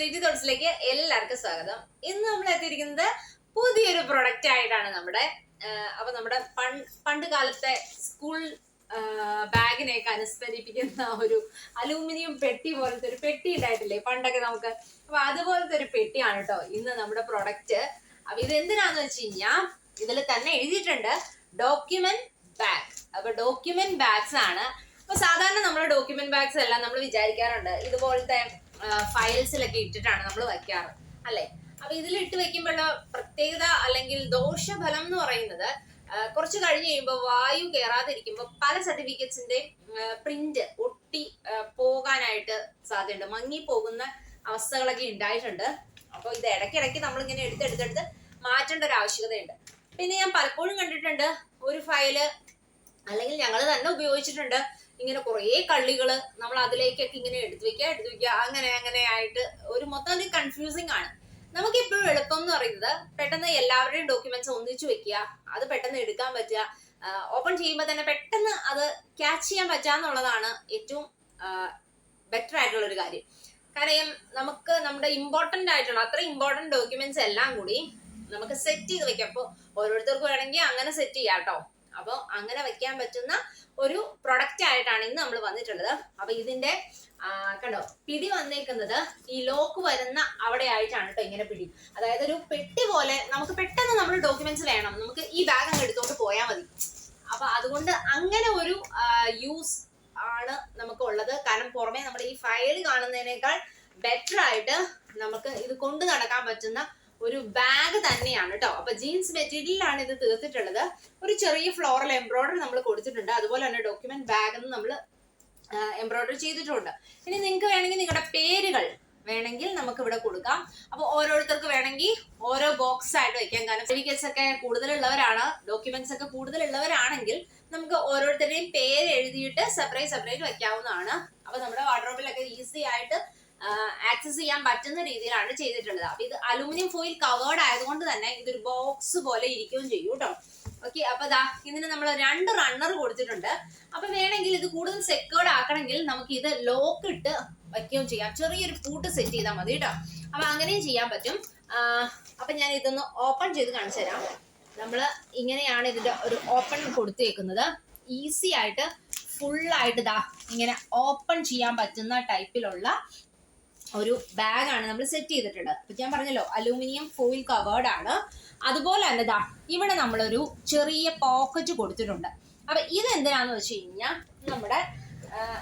ലിറ്റി തോട്ട്സിലേക്ക് എല്ലാവർക്കും സ്വാഗതം. ഇന്ന് നമ്മൾ എത്തിയിരിക്കുന്നത് പുതിയൊരു പ്രൊഡക്റ്റ് ആയിട്ടാണ് നമ്മുടെ അപ്പൊ നമ്മുടെ പണ്ട് കാലത്തെ സ്കൂൾ ബാഗിനെയൊക്കെ അനുസ്മരിപ്പിക്കുന്ന ഒരു അലൂമിനിയം പെട്ടി പോലത്തെ ഒരു പെട്ടി ഉണ്ടായിട്ടില്ലേ? പണ്ടൊക്കെ നമുക്ക്. അപ്പൊ അതുപോലത്തെ ഒരു പെട്ടിയാണ് കേട്ടോ ഇന്ന് നമ്മുടെ പ്രൊഡക്റ്റ് അപ്പൊ ഇത് എന്തിനാന്ന് വെച്ച് കഴിഞ്ഞാൽ ഇതിൽ തന്നെ എഴുതിയിട്ടുണ്ട് ഡോക്യുമെന്റ് ബാഗ് അപ്പൊ ഡോക്യുമെന്റ് ബാഗ്സ് ആണ്. അപ്പൊ സാധാരണ നമ്മുടെ ഡോക്യുമെന്റ് ബാഗ്സ് എല്ലാം നമ്മൾ വിചാരിക്കാറുണ്ട്. ഇതുപോലത്തെ ഫയൽസിലൊക്കെ ഇട്ടിട്ടാണ് നമ്മൾ വയ്ക്കാറ് അല്ലെ? അപ്പൊ ഇതിൽ ഇട്ട് വെക്കുമ്പോഴുള്ള പ്രത്യേകത അല്ലെങ്കിൽ ദോഷഫലം എന്ന് പറയുന്നത് കുറച്ച് കഴിഞ്ഞ് കഴിയുമ്പോൾ വായു കയറാതിരിക്കുമ്പോൾ പല സർട്ടിഫിക്കറ്റ്സിന്റെ പ്രിന്റ് ഒട്ടി പോകാനായിട്ട് സാധ്യതയുണ്ട്. മങ്ങി പോകുന്ന അവസ്ഥകളൊക്കെ ഉണ്ടായിട്ടുണ്ട് അപ്പോൾ ഇത് ഇടയ്ക്കിടയ്ക്ക് നമ്മളിങ്ങനെ എടുത്തെടുത്തെടുത്ത് മാറ്റേണ്ട ഒരു ആവശ്യകതയുണ്ട്. പിന്നെ ഞാൻ പലപ്പോഴും കണ്ടിട്ടുണ്ട് ഒരു ഫയൽ അല്ലെങ്കിൽ ഞങ്ങൾ തന്നെ ഉപയോഗിച്ചിട്ടുണ്ട് ഇങ്ങനെ കുറേ കള്ളികൾ നമ്മൾ അതിലേക്കൊക്കെ ഇങ്ങനെ എടുത്തു വെക്കുക എടുത്തു വെക്കുക അങ്ങനെ അങ്ങനെ ആയിട്ട് ഒരു മൊത്തം അത് കൺഫ്യൂസിങ് ആണ്. നമുക്ക് ഇപ്പോഴും എളുപ്പം എന്ന് പറയുന്നത് പെട്ടെന്ന് എല്ലാവരുടെയും ഡോക്യുമെന്റ്സ് ഒന്നിച്ചു വെക്കുക അത് പെട്ടെന്ന് എടുക്കാൻ പറ്റുക ഓപ്പൺ ചെയ്യുമ്പോൾ തന്നെ പെട്ടെന്ന് അത് ക്യാച്ച് ചെയ്യാൻ പറ്റുക എന്നുള്ളതാണ് ഏറ്റവും ബെറ്റർ ആയിട്ടുള്ള ഒരു കാര്യം. കാരണം നമുക്ക് നമ്മുടെ ഇമ്പോർട്ടന്റ് ആയിട്ടുള്ള അത്ര ഇമ്പോർട്ടന്റ് ഡോക്യുമെന്റ്സ് എല്ലാം കൂടി നമുക്ക് സെറ്റ് ചെയ്ത് വെക്കാം. അപ്പോൾ ഓരോരുത്തർക്കും വേണമെങ്കിൽ അങ്ങനെ സെറ്റ് ചെയ്യാം കേട്ടോ. അപ്പോൾ അങ്ങനെ വെക്കാൻ പറ്റുന്ന ഒരു പ്രൊഡക്റ്റ് ആയിട്ടാണ് ഇന്ന് നമ്മൾ വന്നിട്ടുള്ളത്. അപ്പൊ ഇതിന്റെ കണ്ടോ പിടി വന്നേക്കുന്നത് ഈ ലോക്ക് വരുന്ന അവിടെ ആയിട്ടാണ് കേട്ടോ ഇങ്ങനെ പിടി. അതായത് ഒരു പെട്ടി പോലെ നമുക്ക് പെട്ടെന്ന് നമ്മൾ ഡോക്യുമെന്റ്സ് വേണം. നമുക്ക് ഈ ബാഗ് അങ്ങ് എടുത്തോണ്ട് പോയാൽ മതി. അപ്പൊ അതുകൊണ്ട് അങ്ങനെ ഒരു യൂസ് ആണ് നമുക്ക് ഉള്ളത്. കാരണം പുറമെ നമ്മുടെ ഈ ഫയൽ കാണുന്നതിനേക്കാൾ ബെറ്റർ ആയിട്ട് നമുക്ക് ഇത് കൊണ്ടു നടക്കാൻ പറ്റുന്ന ഒരു ബാഗ് തന്നെയാണ് കേട്ടോ അപ്പൊ ജീൻസ് മെറ്റീരിയലാണ് ഇത് തീർത്തിട്ടുള്ളത്. ഒരു ചെറിയ ഫ്ലോറൽ എംബ്രോയിഡറി നമ്മൾ കൊടുത്തിട്ടുണ്ട്. അതുപോലെ തന്നെ ഡോക്യുമെന്റ് ബാഗ് എന്ന് നമ്മൾ എംബ്രോയിഡറി ചെയ്തിട്ടുണ്ട്. ഇനി നിങ്ങൾക്ക് വേണമെങ്കിൽ നിങ്ങളുടെ പേരുകൾ വേണമെങ്കിൽ നമുക്ക് ഇവിടെ കൊടുക്കാം. അപ്പൊ ഓരോരുത്തർക്ക് വേണമെങ്കിൽ ഓരോ ബോക്സ് ആയിട്ട് വെക്കാം. കാരണം സർട്ടിഫിക്കറ്റ്സ് ഒക്കെ കൂടുതലുള്ളവരാണ് ഡോക്യുമെന്റ്സ് ഒക്കെ കൂടുതലുള്ളവരാണെങ്കിൽ നമുക്ക് ഓരോരുത്തരുടെയും പേര് എഴുതിയിട്ട് സെപ്പറേറ്റ് സെപ്പറേറ്റ് വെക്കാവുന്നതാണ്. അപ്പൊ നമ്മുടെ വാർഡ്രോബിലൊക്കെ ഈസി ആയിട്ട് ആക്സസ് ചെയ്യാൻ പറ്റുന്ന രീതിയിലാണ് ചെയ്തിട്ടുള്ളത്. അപ്പൊ ഇത് അലൂമിനിയം ഫോയിൽ കവേർഡ് ആയതുകൊണ്ട് തന്നെ ഇതൊരു ബോക്സ് പോലെ ഇരിക്കുകയും ചെയ്യും കേട്ടോ. ഓക്കെ അപ്പൊ ദാ ഇതിന് നമ്മൾ രണ്ട് റണ്ണർ കൊടുത്തിട്ടുണ്ട്. അപ്പൊ വേണമെങ്കിൽ ഇത് കൂടുതൽ സെക്യൂർഡ് ആക്കണമെങ്കിൽ നമുക്ക് ഇത് ലോക്ക് ഇട്ട് വയ്ക്കുകയും ചെയ്യാം. ചെറിയൊരു പൂട്ട് സെറ്റ് ചെയ്താൽ മതി കേട്ടോ. അപ്പൊ അങ്ങനെയും ചെയ്യാൻ പറ്റും. അപ്പൊ ഞാൻ ഇതൊന്ന് ഓപ്പൺ ചെയ്ത് കാണിച്ചു തരാം. നമ്മൾ ഇങ്ങനെയാണ് ഇതിന്റെ ഒരു ഓപ്പൺ കൊടുത്തേക്കുന്നത്. ഈസി ആയിട്ട് ഫുള്ളായിട്ട് ദാ ഇങ്ങനെ ഓപ്പൺ ചെയ്യാൻ പറ്റുന്ന ടൈപ്പിലുള്ള ഒരു ബാഗാണ് നമ്മൾ സെറ്റ് ചെയ്തിട്ടുള്ളത്. അപ്പൊ ഞാൻ പറഞ്ഞല്ലോ അലൂമിനിയം ഫോയിൽ കവേർഡ് ആണ്. അതുപോലെ തന്നെ ദാ ഇവിടെ നമ്മളൊരു ചെറിയ പോക്കറ്റ് കൊടുത്തിട്ടുണ്ട്. അപ്പൊ ഇത് എന്തിനാന്ന് വെച്ച് കഴിഞ്ഞാൽ നമ്മുടെ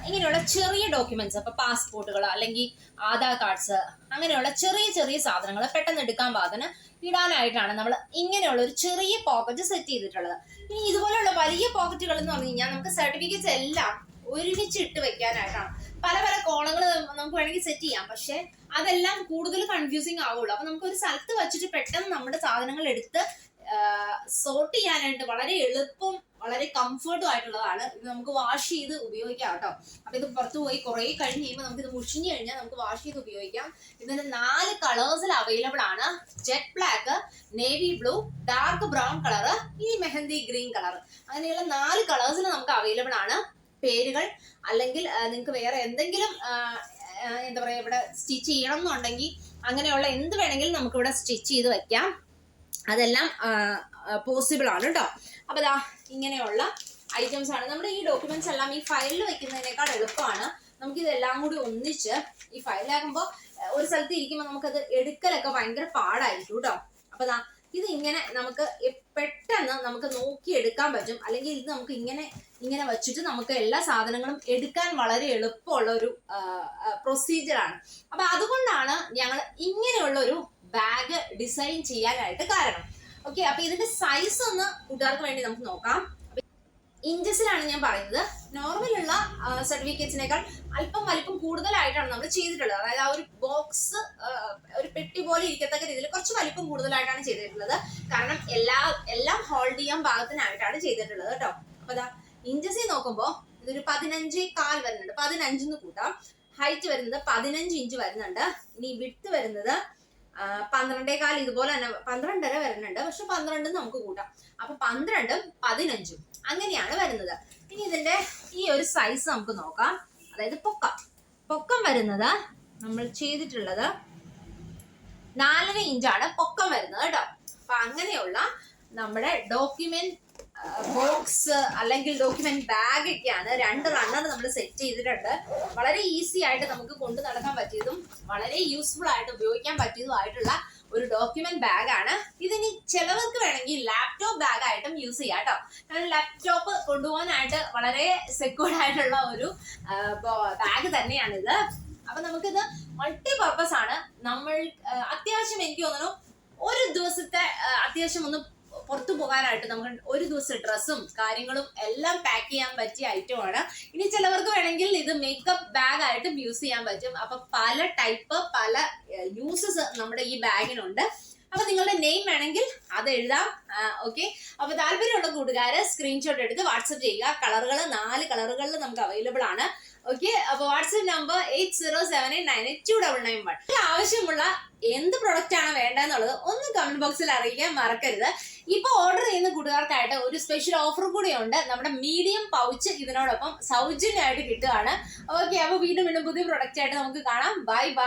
ഇങ്ങനെയുള്ള ചെറിയ ഡോക്യുമെന്റ്സ് അപ്പൊ പാസ്പോർട്ടുകൾ അല്ലെങ്കിൽ ആധാർ കാർഡ്സ് അങ്ങനെയുള്ള ചെറിയ ചെറിയ സാധനങ്ങൾ പെട്ടെന്ന് എടുക്കാൻ പാകത്തിന് ഇടാനായിട്ടാണ് നമ്മൾ ഇങ്ങനെയുള്ള ഒരു ചെറിയ പോക്കറ്റ് സെറ്റ് ചെയ്തിട്ടുള്ളത്. ഇനി ഇതുപോലെയുള്ള വലിയ പോക്കറ്റുകൾ എന്ന് പറഞ്ഞു കഴിഞ്ഞാൽ നമുക്ക് സർട്ടിഫിക്കറ്റ്സ് എല്ലാം ഒരുമിച്ച് ഇട്ട് വെക്കാനായിട്ടാണ്. പല പല കോളങ്ങൾ നമുക്ക് വേണമെങ്കിൽ സെറ്റ് ചെയ്യാം. പക്ഷെ അതെല്ലാം കൂടുതൽ കൺഫ്യൂസിങ് ആവുള്ളൂ. അപ്പൊ നമുക്ക് ഒരു സ്ഥലത്ത് വെച്ചിട്ട് പെട്ടെന്ന് നമ്മുടെ സാധനങ്ങൾ എടുത്ത് സോർട്ട് ചെയ്യാനായിട്ട് വളരെ എളുപ്പം വളരെ കംഫർട്ടും ആയിട്ടുള്ളതാണ്. ഇത് നമുക്ക് വാഷ് ചെയ്ത് ഉപയോഗിക്കാം കേട്ടോ. അപ്പൊ ഇത് പുറത്ത് പോയി കുറെ കഴിഞ്ഞ് കഴിയുമ്പോൾ നമുക്ക് ഇത് മുഷിഞ്ഞു കഴിഞ്ഞാൽ നമുക്ക് വാഷ് ചെയ്ത് ഉപയോഗിക്കാം. ഇതിന് നാല് കളേഴ്സിൽ അവൈലബിൾ ആണ്. Jet black navy blue dark brown colour ഈ മെഹന്തി ഗ്രീൻ കളർ അങ്ങനെയുള്ള നാല് കളേഴ്സിൽ നമുക്ക് അവൈലബിൾ ആണ്. പേരുകൾ അല്ലെങ്കിൽ നിങ്ങൾക്ക് വേറെ എന്തെങ്കിലും എന്താ പറയാ ഇവിടെ സ്റ്റിച്ച് ചെയ്യണം എന്നുണ്ടെങ്കിൽ അങ്ങനെയുള്ള എന്ത് വേണമെങ്കിലും നമുക്ക് ഇവിടെ സ്റ്റിച്ച് ചെയ്ത് വെക്കാം. അതെല്ലാം പോസിബിൾ ആണ് കേട്ടോ അപ്പൊ ഇതാ ഇങ്ങനെയുള്ള ഐറ്റംസ് ആണ്. നമ്മുടെ ഈ ഡോക്യുമെന്റ്സ് എല്ലാം ഈ ഫയലിൽ വെക്കുന്നതിനേക്കാൾ എളുപ്പമാണ്. നമുക്ക് ഇതെല്ലാം കൂടി ഒന്നിച്ച് ഈ ഫയലാകുമ്പോൾ ഒരു സ്ഥലത്ത് ഇരിക്കുമ്പോൾ നമുക്കത് എടുക്കലൊക്കെ ഭയങ്കര പാടായിരിക്കും കേട്ടോ അപ്പൊ ഇത് ഇങ്ങനെ നമുക്ക് പെട്ടെന്ന് നമുക്ക് നോക്കി എടുക്കാൻ പറ്റും. അല്ലെങ്കിൽ ഇത് നമുക്ക് ഇങ്ങനെ ഇങ്ങനെ വെച്ചിട്ട് നമുക്ക് എല്ലാ സാധനങ്ങളും എടുക്കാൻ വളരെ എളുപ്പമുള്ള ഒരു പ്രൊസീജിയറാണ് അപ്പൊ അതുകൊണ്ടാണ് ഞങ്ങൾ ഇങ്ങനെയുള്ള ഒരു ബാഗ് ഡിസൈൻ ചെയ്യാനായിട്ട് കാരണം. ഓക്കെ അപ്പൊ ഇതിന്റെ സൈസ് ഒന്ന് കൂട്ടുകാർക്ക് വേണ്ടി നമുക്ക് നോക്കാം. ഇഞ്ചസിലാണ് ഞാൻ പറയുന്നത്. നോർമലുള്ള സർട്ടിഫിക്കറ്റ്സിനേക്കാൾ അല്പം വലിപ്പം കൂടുതലായിട്ടാണ് നമ്മൾ ചെയ്തിട്ടുള്ളത്. അതായത് ആ ഒരു ബോക്സ് ഒരു പെട്ടി പോലെ ഇരിക്കത്തക്ക രീതിയിൽ കുറച്ച് വലിപ്പം കൂടുതലായിട്ടാണ് ചെയ്തിട്ടുള്ളത്. കാരണം എല്ലാ എല്ലാം ഹോൾഡ് ചെയ്യാൻ പാകത്തിനായിട്ടാണ് ചെയ്തിട്ടുള്ളത് കേട്ടോ. അപ്പൊ ഇഞ്ചസിൽ നോക്കുമ്പോൾ ഇതൊരു പതിനഞ്ച് കാൽ വരുന്നുണ്ട്. പതിനഞ്ചെന്ന് കൂട്ടാം. ഹൈറ്റ് വരുന്നത് പതിനഞ്ച് ഇഞ്ച് വരുന്നുണ്ട്. ഇനി വിട്ട് വരുന്നത് പന്ത്രണ്ടേ കാൽ ഇതുപോലെ തന്നെ പന്ത്രണ്ടര വരുന്നുണ്ട്. പക്ഷെ പന്ത്രണ്ട് നമുക്ക് കൂട്ടാം. അപ്പൊ പന്ത്രണ്ടും പതിനഞ്ചും അങ്ങനെയാണ് വരുന്നത്. ഇനി ഇതിന്റെ ഈ ഒരു സൈസ് നമുക്ക് നോക്കാം. അതായത് പൊക്കം. പൊക്കം വരുന്നത് നമ്മൾ ചെയ്തിട്ടുള്ളത് നാലര ഇഞ്ചാണ് പൊക്കം വരുന്നത് കേട്ടോ. അപ്പൊ അങ്ങനെയുള്ള നമ്മുടെ ഡോക്യുമെന്റ് ബോക്സ് അല്ലെങ്കിൽ ഡോക്യുമെന്റ് ബാഗ് ഒക്കെയാണ്. രണ്ട് റണ്ണർ നമ്മൾ സെറ്റ് ചെയ്തിട്ടുണ്ട്. വളരെ ഈസി ആയിട്ട് നമുക്ക് കൊണ്ടു നടക്കാൻ പറ്റിയതും വളരെ യൂസ്ഫുൾ ആയിട്ട് ഉപയോഗിക്കാൻ പറ്റിയതുമായിട്ടുള്ള ഒരു ഡോക്യുമെന്റ് ബാഗ് ആണ്. ഇതിനി ചിലവർക്ക് വേണമെങ്കിൽ ലാപ്ടോപ്പ് ബാഗ് ആയിട്ടും യൂസ് ചെയ്യാം കേട്ടോ കാരണം ലാപ്ടോപ്പ് കൊണ്ടുപോകാനായിട്ട് വളരെ സെക്യൂർഡ് ആയിട്ടുള്ള ഒരു ബാഗ് തന്നെയാണിത്. അപ്പൊ നമുക്കിത് മൾട്ടി പർപ്പസ് ആണ്. നമ്മൾ അത്യാവശ്യം എനിക്ക് തോന്നുന്നു ഒരു ദിവസത്തെ അത്യാവശ്യം ഒന്ന് പുറത്തു പോകാനായിട്ട് നമുക്ക് ഒരു ദിവസം ഡ്രസ്സും കാര്യങ്ങളും എല്ലാം പാക്ക് ചെയ്യാൻ പറ്റിയ ഐറ്റം ആണ്. ഇനി ചിലവർക്ക് വേണമെങ്കിൽ ഇത് മേക്കപ്പ് ബാഗ് ആയിട്ടും യൂസ് ചെയ്യാൻ പറ്റും. അപ്പൊ പല ടൈപ്പ് പല യൂസസ് നമ്മുടെ ഈ ബാഗിനുണ്ട് അപ്പൊ നിങ്ങളുടെ നെയിം വേണമെങ്കിൽ അത് എഴുതാം. ഓക്കെ അപ്പൊ താല്പര്യമുള്ള കൂട്ടുകാര് സ്ക്രീൻഷോട്ട് എടുത്ത് വാട്സപ്പ് ചെയ്യുക. കളറുകൾ നാല് കളറുകളിൽ നമുക്ക് അവൈലബിൾ ആണ്. ഓക്കെ അപ്പൊ WhatsApp number eight zero seven eight nine eight two double nine one ആവശ്യമുള്ള എന്ത് പ്രൊഡക്റ്റ് ആണ് വേണ്ടതെന്നുള്ളത് ഒന്ന് കമന്റ് ബോക്സിൽ അറിയിക്കാൻ മറക്കരുത്. ഇപ്പൊ ഓർഡർ ചെയ്യുന്ന കൂട്ടുകാർക്കായിട്ട് ഒരു സ്പെഷ്യൽ ഓഫർ കൂടിയുണ്ട്. നമ്മുടെ മീഡിയം പൗച്ച് ഇതിനോടൊപ്പം സൗജന്യമായിട്ട് കിട്ടുകയാണ്. ഓക്കെ അപ്പൊ വീണ്ടും വീണ്ടും പുതിയ പ്രൊഡക്റ്റ് ആയിട്ട് നമുക്ക് കാണാം. Bye bye